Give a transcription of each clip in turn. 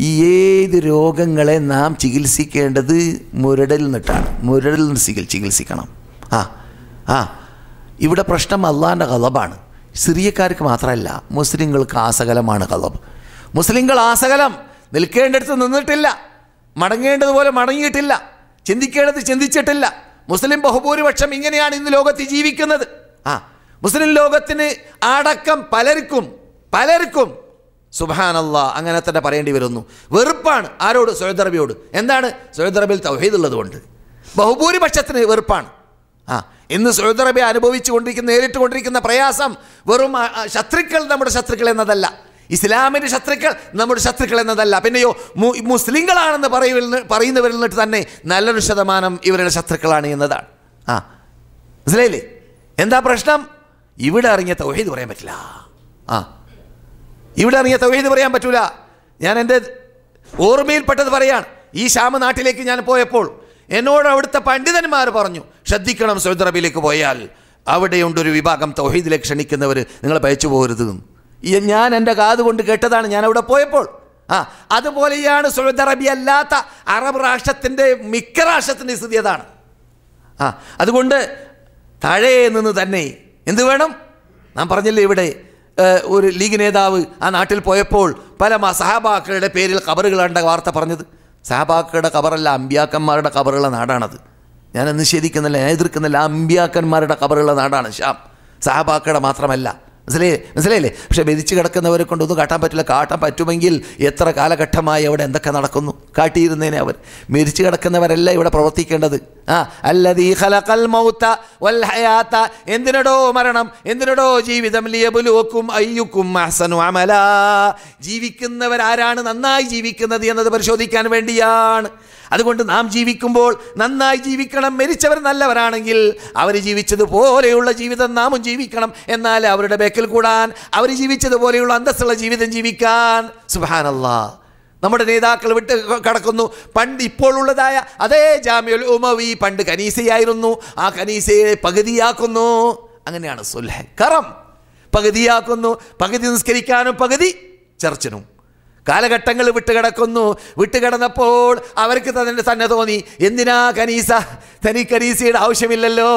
ഈ ഏത് രോഗങ്ങളെ നാം ചികിത്സിക്കേണ്ടത് മുരടിൽ നിന്നിട്ടാണ്. മുരടിൽ നിന്ന് ചികിത്സിക്കണം. ആ ആ. ഇവിടെ പ്രശ്നം അള്ളാന്റെ കലബാണ് സിറിയക്കാർക്ക് മാത്രമല്ല മുസ്ലിങ്ങൾക്ക് ആസകലമാണ് കലബ് മുസ്ലിങ്ങൾ ആസകലം. നിൽക്കേണ്ടടുത്ത് നിന്നിട്ടില്ല. മടങ്ങേണ്ടതുപോലെ മടങ്ങിയിട്ടില്ല. ചിന്തിക്കേണ്ടത് ചിന്തിച്ചിട്ടില്ല. മുസ്ലിം ബഹുഭൂരിപക്ഷം ഇങ്ങനെയാണ് ഇന്ന് ലോകത്ത് ജീവിക്കുന്നത്. ആ മുസ്ലിം ലോകത്തിന് അടക്കം പലർക്കും പലർക്കും സുബാനല്ല അങ്ങനെ തന്നെ പറയേണ്ടി വരുന്നു. വെറുപ്പാണ് ആരോട്? സൊയ്ദ് എന്താണ്? സൊയ്ദ് അറബിയിൽ തൗഹീദ് ഉള്ളതുകൊണ്ട്. ബഹുഭൂരിപക്ഷത്തിന് വെറുപ്പാണ്. ആ ഇന്ന് സൗദി അനുഭവിച്ചു കൊണ്ടിരിക്കുന്ന നേരിട്ട് കൊണ്ടിരിക്കുന്ന പ്രയാസം വെറും ശത്രുക്കൾ നമ്മുടെ ശത്രുക്കൾ എന്നതല്ല. ഇസ്ലാമിന്റെ ശത്രുക്കൾ നമ്മുടെ ശത്രുക്കൾ എന്നതല്ല. പിന്നെയോ മുസ്ലിങ്ങളാണെന്ന് പറയുന്ന പറയുന്നവരിൽ നിന്നിട്ട് തന്നെ നല്ലൊരു ശതമാനം ഇവരുടെ ശത്രുക്കളാണ് എന്നതാണ്. ആ മനസ്സിലായില്ലേ? എന്താ പ്രശ്നം? ഇവിടെ ഇറങ്ങിയ തൗഹീദ് പറയാൻ പറ്റില്ല. ആ ഇവിടെ ഇറങ്ങിയ തൗഹീദ് പറയാൻ പറ്റൂല. ഞാൻ എന്റെ ഓർമ്മയിൽപ്പെട്ടത് പറയാണ്. ഈ ശ്യാമ നാട്ടിലേക്ക് ഞാൻ പോയപ്പോൾ എന്നോട് അവിടുത്തെ പണ്ഡിതന്മാർ പറഞ്ഞു ശ്രദ്ധിക്കണം സൗദി പോയാൽ അവിടെയുണ്ട് ഒരു വിഭാഗം തൗഹീദിലേക്ക് ക്ഷണിക്കുന്നവർ നിങ്ങൾ പയച്ചു പോകരുത്. ഞാൻ എന്റെ കാത് കൊണ്ട് കേട്ടതാണ് ഞാൻ അവിടെ പോയപ്പോൾ. ആ അതുപോലെയാണ് സൗദി അറേബ്യ അല്ലാത്ത അറബ് രാഷ്ട്രത്തിന്റെ മിക്ക രാഷ്ട്രത്തിന്റെ സ്ഥിതി അതാണ്. ആ അതുകൊണ്ട് താഴെ നിന്ന് തന്നെ എന്ത് വേണം? നാം പറഞ്ഞില്ലേ ഇവിടെ ഒരു ലീഗ് നേതാവ് ആ നാട്ടിൽ പോയപ്പോൾ പല സഹാബാക്കളുടെ പേരിൽ കബറുകളുടെ വാർത്ത പറഞ്ഞത്. സഹാബാക്കളുടെ കബറല്ല അമ്പ്യാക്കന്മാരുടെ കബറുള്ള നാടാണത്. ഞാൻ നിഷേധിക്കുന്നില്ല ഞാൻ എതിർക്കുന്നില്ല. അമ്പ്യാക്കന്മാരുടെ കബറുള്ള നാടാണ് ഷ്യാം. സഹാബാക്കളുടെ മാത്രമല്ല. മനസ്സിലായി മനസ്സിലായില്ലേ? പക്ഷേ മെതിച്ച് കിടക്കുന്നവരെ കൊണ്ടൊന്നും കാട്ടാൻ പറ്റില്ല. കാട്ടാൻ പറ്റുമെങ്കിൽ എത്ര കാലഘട്ടമായി അവിടെ എന്തൊക്കെ നടക്കുന്നു? കാട്ടിയിരുന്നേനെ അവർ. മരിച്ചു കിടക്കുന്നവരല്ല ഇവിടെ പ്രവർത്തിക്കേണ്ടത്. ആ അല്ലതീ ഖലഖൽ മൗത വൽ ഹയാത എന്തിനടോ മരണം? എന്തിനടോ ജീവിതം ലിയബുലുവക്കും അയ്യുക്കും അഹ്സനു അമല. ജീവിക്കുന്നവരാരാണ് നന്നായി ജീവിക്കുന്നത് എന്നത് പരിശോധിക്കാൻ വേണ്ടിയാണ്. അതുകൊണ്ട് നാം ജീവിക്കുമ്പോൾ നന്നായി ജീവിക്കണം. മരിച്ചവർ നല്ലവരാണെങ്കിൽ അവർ ജീവിച്ചതുപോലെയുള്ള ജീവിതം നാമും ജീവിക്കണം. എന്നാൽ അവരുടെ ബേക്കിൽ കൂടാൻ അവർ ജീവിച്ചതുപോലെയുള്ള അന്തസ്സുള്ള ജീവിതം ജീവിക്കാൻ. സുബാനല്ലാ നമ്മുടെ നേതാക്കൾ വിട്ട് കടക്കുന്നു. പണ്ട് ഇപ്പോഴുള്ളതായ അതേ ജാമ്യുൽ ഉമവി പണ്ട് കനീസയായിരുന്നു ആ കനീസയെ പകുതിയാക്കുന്നു. അങ്ങനെയാണ് സുൽഹ പകുതിയാക്കുന്നു. പകുതി നിസ്കരിക്കാനും പകുതി ചർച്ചിനും. കാലഘട്ടങ്ങൾ വിട്ടുകിടക്കുന്നു. വിട്ടുകിടന്നപ്പോൾ അവർക്ക് തന്നെ തന്നെ തോന്നി എന്തിനാ കനീസ തനി കനീസയുടെ ആവശ്യമില്ലല്ലോ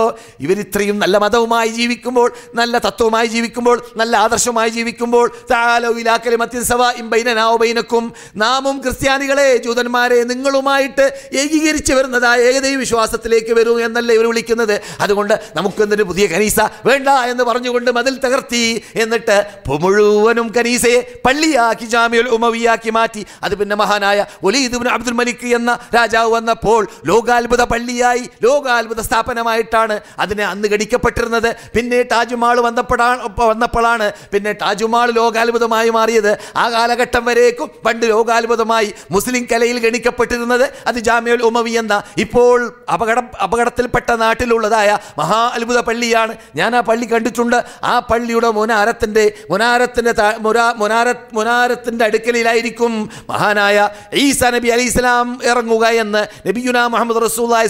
ഇവരിത്രയും നല്ല മതവുമായി ജീവിക്കുമ്പോൾ നല്ല തത്വമായി ജീവിക്കുമ്പോൾ നല്ല ആദർശമായി ജീവിക്കുമ്പോൾ താലോ ഇലാക്കലെ മത്യസവ ഇമ്പൈനനാവുബൈനക്കും നാമും ക്രിസ്ത്യാനികളെ ജൂതന്മാരെ നിങ്ങളുമായിട്ട് ഏകീകരിച്ച് വരുന്നതായ ഏകദൈവ വിശ്വാസത്തിലേക്ക് വരൂ എന്നല്ല ഇവർ വിളിക്കുന്നത്. അതുകൊണ്ട് നമുക്കെന്തൊരു പുതിയ കനീസ വേണ്ട എന്ന് പറഞ്ഞുകൊണ്ട് മതിൽ തകർത്തി എന്നിട്ട് മുഴുവനും കനീസയെ പള്ളിയാക്കി ജാമ്യുൽ ഉമവിയാക്കി മാറ്റി. അത് പിന്നെ മഹാനായ ഒലീദ് അബ്ദുൽ മലിക് എന്ന രാജാവ് വന്നപ്പോൾ ലോകാത്ഭുത പള്ളിയായി ലോകാത്ഭുത സ്ഥാപനമായിട്ടാണ് അതിനെ അന്ന് ഗണിക്കപ്പെട്ടിരുന്നത്. പിന്നെ താജ്മഹൾ വന്നപ്പോഴാണ് വന്നപ്പോഴാണ് പിന്നെ താജ്മഹൾ ലോകാത്ഭുതമായി മാറിയത്. ആ കാലഘട്ടം വരേക്കും പണ്ട് ലോകാത്ഭുതമായി മുസ്ലിം കലയിൽ ഗണിക്കപ്പെട്ടിരുന്നത് അത് ജാമ്യൽ ഉമവി എന്ന ഇപ്പോൾ അപകട അപകടത്തിൽപ്പെട്ട നാട്ടിലുള്ളതായ മഹാ അത്ഭുത പള്ളിയാണ്. ഞാൻ ആ പള്ളി കണ്ടിട്ടുണ്ട്. ആ പള്ളിയുടെ മുനാരത്തിന്റെ മുനാരത്തിന്റെ മുനാര മുനാരത്തിന്റെ അടുക്കലിലായിരിക്കും മഹാനായ ഈസ നബി അലി ഇസ്ലാം ഇറങ്ങുക എന്ന് നബിയുന മുഹമ്മദ് റസൂലായി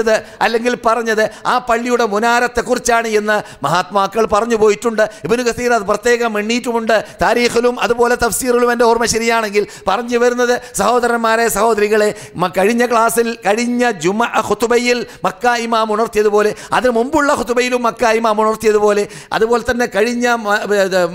സൂചിപ്പിച്ചത് അല്ലെങ്കിൽ പറഞ്ഞത് ആ പള്ളിയുടെ മുനാരത്തെക്കുറിച്ചാണ് എന്ന് മഹാത്മാക്കൾ പറഞ്ഞു പോയിട്ടുണ്ട്. ഇബിന് കസീർ അത് പ്രത്യേകം എണ്ണീറ്റുമുണ്ട്. താരീഖിലും അതുപോലെ തഫ്സീറിലും എന്റെ ഓർമ്മ ശരിയാണെങ്കിൽ പറഞ്ഞു വരുന്നത് സഹോദരന്മാരെ സഹോദരികളെ കഴിഞ്ഞ ക്ലാസ്സിൽ കഴിഞ്ഞ ജുമ ഹുത്തുബയിൽ മക്ക ഇമാം ഉണർത്തിയതുപോലെ അതിന് മുമ്പുള്ള ഹുത്തുബയിലും മക്ക ഇമാം ഉണർത്തിയതുപോലെ അതുപോലെ തന്നെ കഴിഞ്ഞ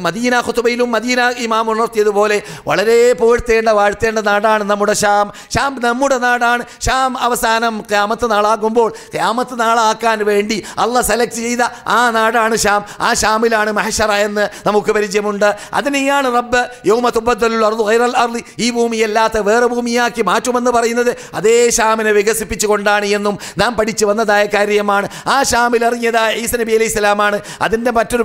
മദീന ഹുത്തുബയിലും മദീന ഇമാം ഉണർത്തിയതുപോലെ വളരെ പുകഴ്ത്തേണ്ട വാഴ്ത്തേണ്ട നാടാണ് നമ്മുടെ ഷാം. ഷാം നമ്മുടെ നാടാണ്. ഷാം അവസാനം ക്യാമത്ത് നാളാകുമ്പോൾ ക്യാമത്ത് നാളാക്കാൻ വേണ്ടി അള്ള സെലക്ട് ചെയ്ത ആ നാടാണ് ഷാം ആ ഷാമിലാണ് മഹഷറ എന്ന് നമുക്ക് പരിചയമുണ്ട്. അതിനെയാണ് റബ്ബ് യോമ തുബദ്ദലുൽ ഈ ഭൂമി അല്ലാത്ത വേറെ ഭൂമിയാക്കി മാറ്റുമെന്ന് പറയുന്നത് അതേ ഷാമിനെ വികസിപ്പിച്ചുകൊണ്ടാണ് എന്നും നാം പഠിച്ചു വന്നതായ കാര്യമാണ്. ആ ഷാമിൽ ഇറങ്ങിയതായ ഈസ നബി അലൈഹി സ്വലാമാണ്. അതിന്റെ മറ്റൊരു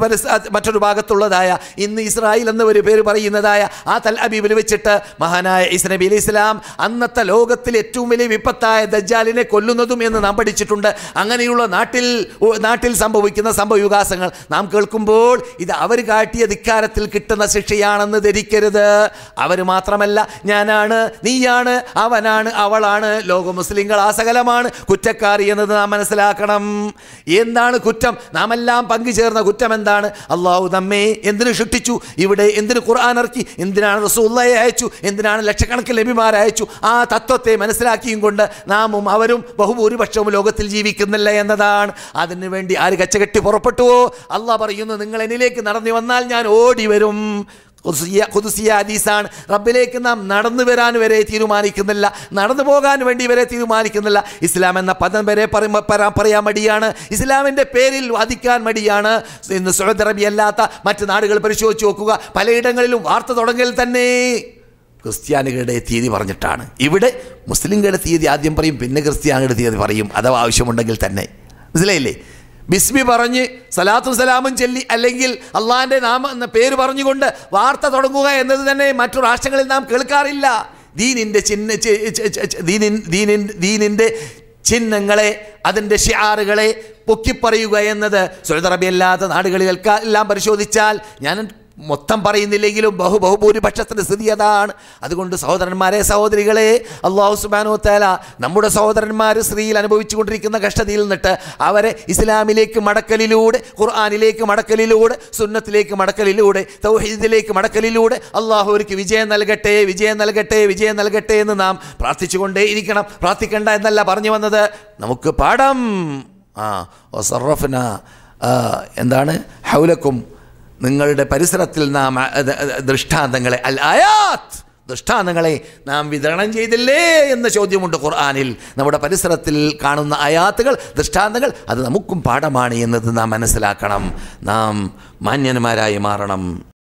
മറ്റൊരു ഭാഗത്തുള്ളതായ ഇന്ന് ഇസ്രായേൽ എന്ന ഒരു പേര് പറയുന്നതായ ആ തൽ അബീബിൽ വെച്ചിട്ട് മഹാനായ ഈസ നബി അലൈഹി സ്വലാം അന്നത്തെ ലോകത്തിൽ ഏറ്റവും വലിയ വിപത്തായ ദജ്ജാലിനെ കൊല്ലുന്നതും എന്ന് നാം പഠിച്ചിട്ടുണ്ട്. അങ്ങനെയുള്ള നാട്ടിൽ നാട്ടിൽ സംഭവിക്കുന്ന സംഭവവികാസങ്ങൾ നാം കേൾക്കുമ്പോൾ ഇത് അവർ കാട്ടിയ ധിക്കാരത്തിൽ കിട്ടുന്ന ശിക്ഷയാണെന്ന് ധരിക്കരുത്. അവർ മാത്രമല്ല ഞാനാണ് നീയാണ് അവനാണ് അവളാണ് ലോക മുസ്ലിങ്ങൾ ആസകലമാണ് കുറ്റക്കാരി എന്നത് നാം മനസ്സിലാക്കണം. എന്താണ് കുറ്റം? നാം എല്ലാം പങ്കുചേർന്ന കുറ്റം എന്താണ്? അള്ളാഹു നമ്മെ എന്തിനു സൃഷ്ടിച്ചു ഇവിടെ എന്തിനു ഖുർആൻ ഇറക്കി? എന്തിനാണ് റസൂള്ളയെ അയച്ചു? എന്തിനാണ് ലക്ഷക്കണക്കിന് ലഭിമാരെ അയച്ചു? ആ തത്വത്തെ മനസ്സിലാക്കിയും കൊണ്ട് നാമും അവരും ബഹുഭൂരിപക്ഷവും ലോകത്തിൽ ജീവിക്കുന്നില്ല എന്നതാണ്. അതിനു വേണ്ടി ആര് കച്ചകെട്ടി പുറപ്പെട്ടുവോ? അള്ളാഹ് പറയുന്നു നിങ്ങൾ എന്നിലേക്ക് നടന്നു വന്നാൽ ഞാൻ ഓടി വരും. കുതുസിയ ഹദീസാണ്. റബ്ബിലേക്ക് നാം നടന്നു വരാൻ വരെ തീരുമാനിക്കുന്നില്ല. നടന്നു പോകാൻ വേണ്ടി വരെ തീരുമാനിക്കുന്നില്ല. ഇസ്ലാം എന്ന പദം വരെ പറയാൻ മടിയാണ്. ഇസ്ലാമിന്റെ പേരിൽ വാദിക്കാൻ മടിയാണ്. ഇന്ന് സുഹദ് അറബി അല്ലാത്ത മറ്റ് നാടുകൾ പരിശോധിച്ച് നോക്കുക. പലയിടങ്ങളിലും വാർത്ത തുടങ്ങൽ തന്നെ. ക്രിസ്ത്യാനികളുടെ തീയതി പറഞ്ഞിട്ടാണ്. ഇവിടെ മുസ്ലിങ്ങളുടെ തീയതി ആദ്യം പറയും പിന്നെ ക്രിസ്ത്യാനികളുടെ തീയതി പറയും. അഥവാ ആവശ്യമുണ്ടെങ്കിൽ തന്നെ. മനസ്സിലായില്ലേ? ബിസ്മി പറഞ്ഞ് സലാത്തും സലാമും ചൊല്ലി അല്ലെങ്കിൽ അള്ളാഹിന്റെ നാമം എന്ന പേര് പറഞ്ഞുകൊണ്ട് വാർത്ത തുടങ്ങുക എന്നത് തന്നെ മറ്റു രാഷ്ട്രങ്ങളിൽ നാം കേൾക്കാറില്ല. ദീനിന്റെ ചിഹ്ന ദീനിൻ ദീനിൻ ദീനിന്റെ ചിഹ്നങ്ങളെ അതിന്റെ ഷിയാറുകളെ പൊക്കിപ്പറയുക എന്നത് സൗദി അറേബ്യ അല്ലാത്ത നാടുകളിൽ എല്ലാം പരിശോധിച്ചാൽ ഞാൻ മൊത്തം പറയുന്നില്ലെങ്കിലും ബഹു ബഹുഭൂരിപക്ഷത്തിന്റെ സ്ഥിതി അതാണ്. അതുകൊണ്ട് സഹോദരന്മാരെ സഹോദരികളെ അള്ളാഹു സുബാനോ തേല നമ്മുടെ സഹോദരന്മാർ സ്ത്രീയിൽ അനുഭവിച്ചു കൊണ്ടിരിക്കുന്ന കഷ്ടതയിൽ നിന്നിട്ട് അവരെ ഇസ്ലാമിലേക്ക് മടക്കലിലൂടെ ഖുർആാനിലേക്ക് മടക്കലിലൂടെ സുന്നത്തിലേക്ക് മടക്കലിലൂടെ തൗഹീദിലേക്ക് മടക്കലിലൂടെ അള്ളാഹു അവർക്ക് വിജയം നൽകട്ടെ വിജയം നൽകട്ടെ വിജയം നൽകട്ടെ എന്ന് നാം പ്രാർത്ഥിച്ചുകൊണ്ടേ ഇരിക്കണം. പ്രാർത്ഥിക്കേണ്ട എന്നല്ല പറഞ്ഞു വന്നത്. നമുക്ക് പാഠം ആ ഒസറഫന എന്താണ്? ഹൗലക്കും നിങ്ങളുടെ പരിസരത്തിൽ നാം ദൃഷ്ടാന്തങ്ങളെ അൽ ആയാത്ത് ദൃഷ്ടാന്തങ്ങളെ നാം വിതരണം ചെയ്തില്ലേ എന്ന ചോദ്യമുണ്ട് ഖുർആാനിൽ. നമ്മുടെ പരിസരത്തിൽ കാണുന്ന അയാത്തുകൾ ദൃഷ്ടാന്തങ്ങൾ അത് നമുക്കും പാഠമാണ് എന്നത് നാം മനസ്സിലാക്കണം. നാം മാന്യന്മാരായി മാറണം.